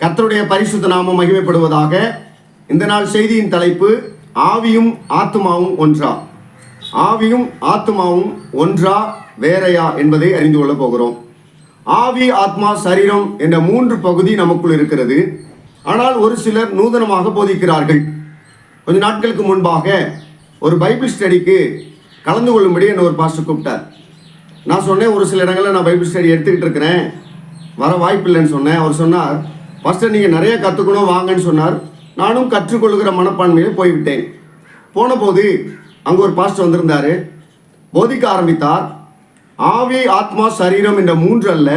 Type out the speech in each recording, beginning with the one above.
கர்த்தருடைய பரிசுத்த நாமம் மகிமைப்படுவதாக இந்த நாள் செய்தியின் தலைப்பு ஆவியும் ஆத்துமாவும் ஒன்றா? ஆவியும் ஆத்துமாவும் ஒன்றா வேறையா என்பதை அறிந்து கொள்ளப் போகிறோம். ஆவி ஆத்மா சரீரம் என்ற மூன்று பகுதி நமக்குள் இருக்கிறது. ஆனால் ஒரு சிலர் நூதனமாக போதிக்கிறார்கள். கொஞ்ச நாட்களுக்கு முன்பாக ஒரு பைபிள் ஸ்டடிக்கு கலந்து கொள்ளும்படி என்னை ஒரு பாஸ்டர் கூப்பிட்டார். நான் சொன்னேன் ஒரு சில இடங்களில் நான் பைபிள் ஸ்டடி எடுத்துக்கிட்டு இருக்கிறேன் வர வாய்ப்பு இல்லைன்னு சொன்னேன். அவர் சொன்னார் ஃபஸ்ட்டு நீங்கள் நிறைய கற்றுக்கணும் வாங்கன்னு சொன்னார். நானும் கற்றுக்கொள்கிற மனப்பான்மையில் போய்விட்டேன். போன போது அங்கே ஒரு பாஸ்டர் வந்திருந்தார். போதிக்க ஆரம்பித்தார். ஆவி ஆத்மா சரீரம் என்ற மூன்று அல்ல.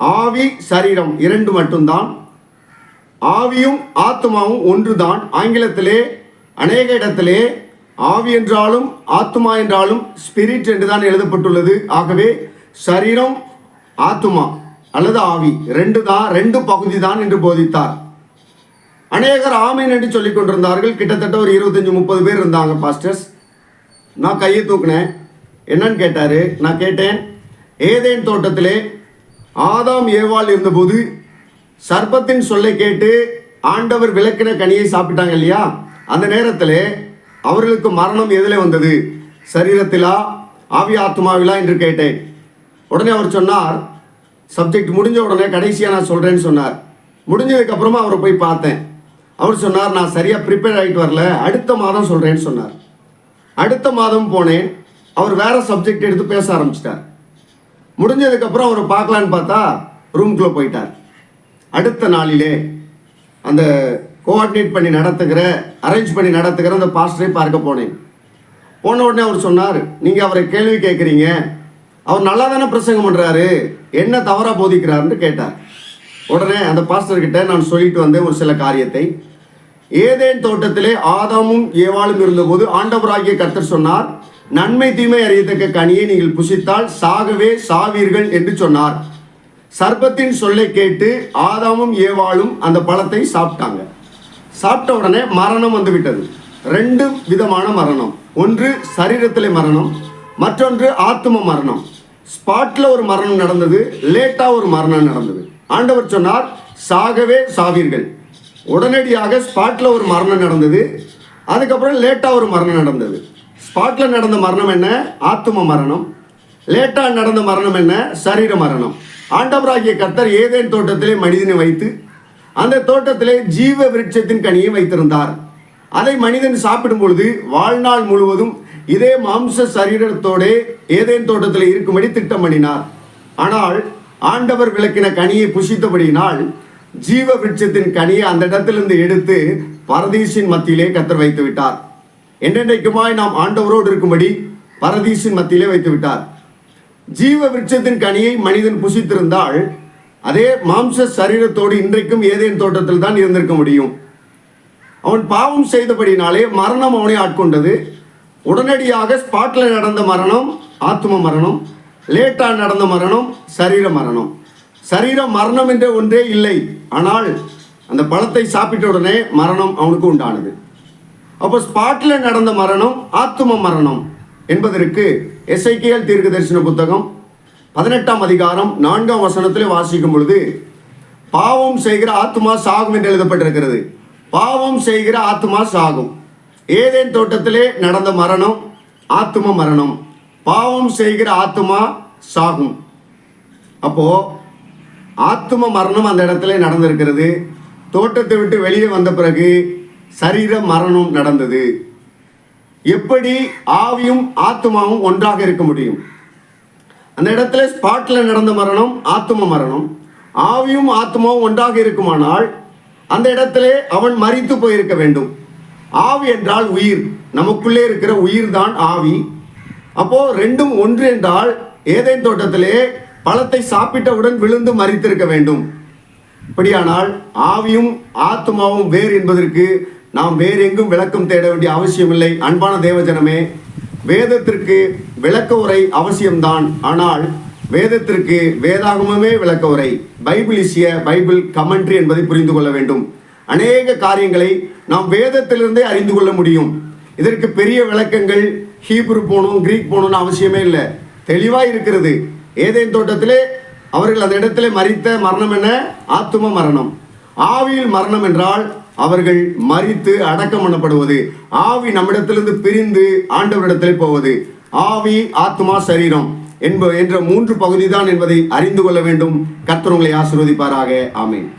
ஆவி சரீரம் இரண்டு மட்டும்தான். ஆவியும் ஆத்மாவும் ஒன்றுதான். ஆங்கிலத்திலே அநேக இடத்திலே ஆவி என்றாலும் ஆத்மா என்றாலும் ஸ்பிரிட் என்று தான் எழுதப்பட்டுள்ளது. ஆகவே சரீரம் ஆத்மா. அல்லது ஆவி. ரெண்டு தான் ரெண்டு பகுதி தான் என்று போதித்தார். அநேகர் ஆமீன் என்று சொல்லிக் கொண்டிருந்தார்கள். கிட்டத்தட்ட ஒரு இருபத்தஞ்சி முப்பது பேர் இருந்தாங்க பாஸ்டர்ஸ் நான் கையை தூக்கினேன். என்னன்னு கேட்டாரு? நான் கேட்டேன் ஏதேன் தோட்டத்திலே ஆதாம் ஏவாள் இருந்தபோது சர்ப்பத்தின் சொல்லை கேட்டு ஆண்டவர் விளக்கின கனியை சாப்பிட்டாங்க இல்லையா? அந்த நேரத்தில் அவர்களுக்கு மரணம் எதில் வந்தது. சரீரத்திலா ஆவி ஆத்மாவிலா என்று கேட்டேன். உடனே அவர் சொன்னார் சப்ஜெக்ட் முடிஞ்ச உடனே கடைசியாக நான் சொல்கிறேன்னு சொன்னார். முடிஞ்சதுக்கு அப்புறமா அவரை போய் பார்த்தேன். அவர் சொன்னார் நான் சரியாக ப்ரிப்பேர் ஆகிட்டு வரல. அடுத்த மாதம் சொல்கிறேன்னு சொன்னார். அடுத்த மாதம் போனேன். அவர் வேற சப்ஜெக்ட் எடுத்து பேச ஆரம்பிச்சிட்டார். முடிஞ்சதுக்கப்புறம் அவரை பார்க்கலான்னு பார்த்தா ரூம்குள்ளே போயிட்டார். அடுத்த நாளிலே அந்த கோஆர்டினேட் பண்ணி நடத்துகிற அரேஞ்ச் பண்ணி நடத்துகிற அந்த பாஸ்டரை பார்க்க போனேன். போன உடனே அவர் சொன்னார் நீங்கள் அவரை கேள்வி கேட்குறீங்க அவர் நல்லா தானே பிரசங்கம் பண்ணுறாரு என்ன தவறாக போதிக்கிறாருன்னு கேட்டார். உடனே அந்த பாஸ்டர்கிட்ட நான் சொல்லிட்டு வந்தேன் ஒரு சில காரியத்தை. ஏதேன் தோட்டத்திலே ஆதாமும் ஏவாளும் இருந்தபோது ஆண்டவராகிய கர்த்தர் சொன்னார் நன்மை தீமை அறியத்தக்க கனியை நீங்கள் புசித்தால் சாகவே சாவீர்கள் என்று சொன்னார். சர்ப்பத்தின் சொல்லை கேட்டு ஆதாமும் ஏவாளும் அந்த பழத்தை சாப்பிட்டாங்க. சாப்பிட்ட உடனே மரணம் வந்து விட்டது ரெண்டு விதமான மரணம். ஒன்று சரீரத்திலே மரணம் மற்றொன்று ஆத்ம மரணம். ஸ்பாட்ல ஒரு மரணம் நடந்தது லேட்டா ஒரு மரணம் நடந்தது. ஆண்டவர் சொன்னார் சாகவே சாவீர்கள். உடனடியாக ஸ்பாட்ல ஒரு மரணம் நடந்தது அதுக்கப்புறம் லேட்டா ஒரு மரணம் நடந்தது. ஸ்பாட்ல நடந்த மரணம் என்ன? ஆத்தும மரணம். லேட்டா நடந்த மரணம் என்ன? சரீர மரணம். ஆண்டவராகிய கர்த்தர் ஏதேன் தோட்டத்திலே மனிதனை வைத்து அந்த தோட்டத்திலே ஜீவ விருட்சத்தின் கனியை வைத்திருந்தார். அதை மனிதன் சாப்பிடும் பொழுது வாழ்நாள் முழுவதும் இதே மாம்ச சரீரத்தோடே ஏதேன் தோட்டத்தில் இருக்கும்படி திட்டம் பண்ணினார். ஆனால் ஆண்டவர் விளக்கின கனியை புசித்தபடியினால் ஜீவ விருட்சத்தின் கனியை அந்த இடத்திலிருந்து எடுத்து பரதீசின் மத்தியிலே கத்தர் வைத்து விட்டார். என்றென்றைக்குமாய் நாம் ஆண்டவரோடு இருக்கும்படி பரதீசின் மத்தியிலே வைத்து விட்டார். ஜீவ விருட்சத்தின் கனியை மனிதன் புசித்திருந்தால் அதே மாம்ச சரீரத்தோடு இன்றைக்கும் ஏதேன் தோட்டத்தில் தான் இருந்திருக்க முடியும். அவன் பாவம் செய்தபடினாலே மரணம் அவனை ஆட்கொண்டது. உடனடியாக ஸ்பாட்ல நடந்த மரணம் ஆத்ம மரணம் லேட்டாக நடந்த மரணம் சரீர மரணம். சரீர மரணம் என்ற ஒன்றே இல்லை. ஆனால் அந்த பழத்தை சாப்பிட்ட உடனே மரணம் அவனுக்கு உண்டானது. அப்போ ஸ்பாட்ல நடந்த மரணம் ஆத்தும மரணம் என்பதற்கு எஸ்ஐகேஎல் தீர்க்க தரிசன புத்தகம் பதினெட்டாம் அதிகாரம் நான்காம் வசனத்தில் வாசிக்கும் பொழுது பாவம் செய்கிற ஆத்மா சாகும் என்று எழுதப்பட்டிருக்கிறது. பாவம் செய்கிற ஆத்மா சாகும். ஏதேன் தோட்டத்திலே நடந்த மரணம் ஆத்தும மரணம். பாவம் செய்கிற ஆத்துமா சாகும். அப்போ ஆத்தும மரணம் அந்த இடத்துல நடந்திருக்கிறது. தோட்டத்தை விட்டு வெளியே வந்த பிறகு சரீர மரணம் நடந்தது. எப்படி ஆவியும் ஆத்மாவும் ஒன்றாக இருக்க முடியும்? அந்த இடத்துல ஸ்பாட்ல நடந்த மரணம் ஆத்தும மரணம். ஆவியும் ஆத்மாவும் ஒன்றாக இருக்குமானால் அந்த இடத்துல அவன் மறித்து போயிருக்க வேண்டும். ஆவி என்றால் உயிர். நமக்குள்ளே இருக்கிற உயிர் தான் ஆவி. அப்போ ரெண்டும் ஒன்று என்றால் ஏதேன் தோட்டத்திலே பழத்தை சாப்பிட்டவுடன் விழுந்து மறித்திருக்க வேண்டும். இப்படியானால் ஆவியும் ஆத்மாவும் வேறு என்பதற்கு நாம் வேறு எங்கும் விளக்கம் தேட வேண்டிய அவசியமில்லை. அன்பான தேவஜனமே வேதத்திற்கு விளக்க உரை அவசியம்தான். ஆனால் வேதத்திற்கு வேதாகமமே விளக்க உரை. பைபிள் இசிய பைபிள் கமெண்ட்ரி என்பதை புரிந்து கொள்ள வேண்டும். அநேக காரியங்களை நாம் வேதத்திலிருந்தே அறிந்து கொள்ள முடியும். இதற்கு பெரிய விளக்கங்கள் ஹீப்ரு போகணும் கிரீக் போகணும்னு அவசியமே இல்லை. தெளிவாக இருக்கிறது. ஏதேன் தோட்டத்திலே அவர்கள் அந்த இடத்திலே மறித்த மரணம் என்ன? ஆத்தும மரணம். ஆவியில் மரணம் என்றால் அவர்கள் மறித்து அடக்கம் பண்ணப்படுவது. ஆவி நம்மிடத்திலிருந்து பிரிந்து ஆண்டவரிடத்திலே போவது. ஆவி ஆத்மா சரீரம் என்ப என்ற மூன்று பகுதி தான் என்பதை அறிந்து கொள்ள வேண்டும். கர்த்தர் உங்களை ஆசீர்வதிப்பாராக. ஆமென்.